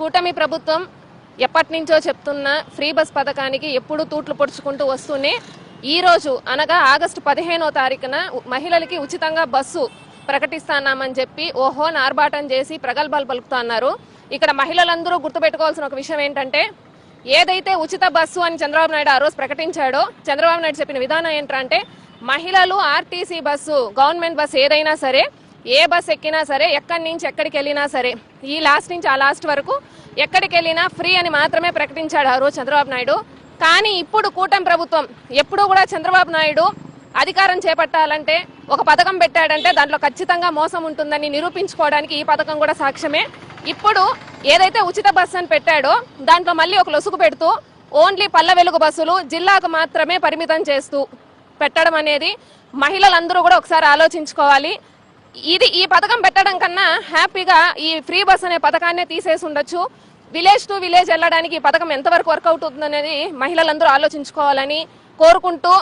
కూటమి ప్రభుత్వం ఎప్పటి నుంచో చెప్తున్న ఫ్రీ బస్ పథకానికి ఎప్పుడు తూట్లు పొడుచుకుంటూ వస్తూనే ఈ రోజు అనగా ఆగస్టు పదిహేనో తారీఖున మహిళలకి ఉచితంగా బస్సు ప్రకటిస్తానామని చెప్పి ఓహో ఆర్భాటం చేసి ప్రగల్భాలు పలుకుతున్నారు. ఇక్కడ మహిళలందరూ గుర్తుపెట్టుకోవాల్సిన ఒక విషయం ఏంటంటే ఏదైతే ఉచిత బస్సు అని చంద్రబాబు నాయుడు ఆ రోజు ప్రకటించాడో చంద్రబాబు నాయుడు చెప్పిన విధానం ఏంటంటే మహిళలు ఆర్టీసీ బస్సు గవర్నమెంట్ బస్సు ఏదైనా సరే ఏ బస్ ఎక్కినా సరే ఎక్కడి నుంచి ఎక్కడికి వెళ్ళినా సరే ఈ లాస్ట్ నుంచి ఆ లాస్ట్ వరకు ఎక్కడికి వెళ్ళినా ఫ్రీ అని మాత్రమే ప్రకటించాడు ఆ రోజు చంద్రబాబు నాయుడు. కానీ ఇప్పుడు కూటమి ప్రభుత్వం ఎప్పుడు కూడా చంద్రబాబు నాయుడు అధికారం చేపట్టాలంటే ఒక పథకం పెట్టాడంటే దాంట్లో ఖచ్చితంగా మోసం ఉంటుందని నిరూపించుకోవడానికి ఈ పథకం కూడా సాక్ష్యమే. ఇప్పుడు ఏదైతే ఉచిత బస్సు అని పెట్టాడో దాంట్లో మళ్ళీ ఒక లొసుగు పెడుతూ ఓన్లీ పల్ల వెలుగు బస్సులు జిల్లాకు మాత్రమే పరిమితం చేస్తూ పెట్టడం అనేది మహిళలందరూ కూడా ఒకసారి ఆలోచించుకోవాలి. ఇది ఈ పథకం పెట్టడం కన్నా హ్యాపీగా ఈ ఫ్రీ బస్ అనే పథకాన్నే తీసేసి ఉండొచ్చు. విలేజ్ టు విలేజ్ వెళ్ళడానికి ఈ పథకం ఎంతవరకు వర్కౌట్ అవుతుంది అనేది మహిళలందరూ ఆలోచించుకోవాలని కోరుకుంటూ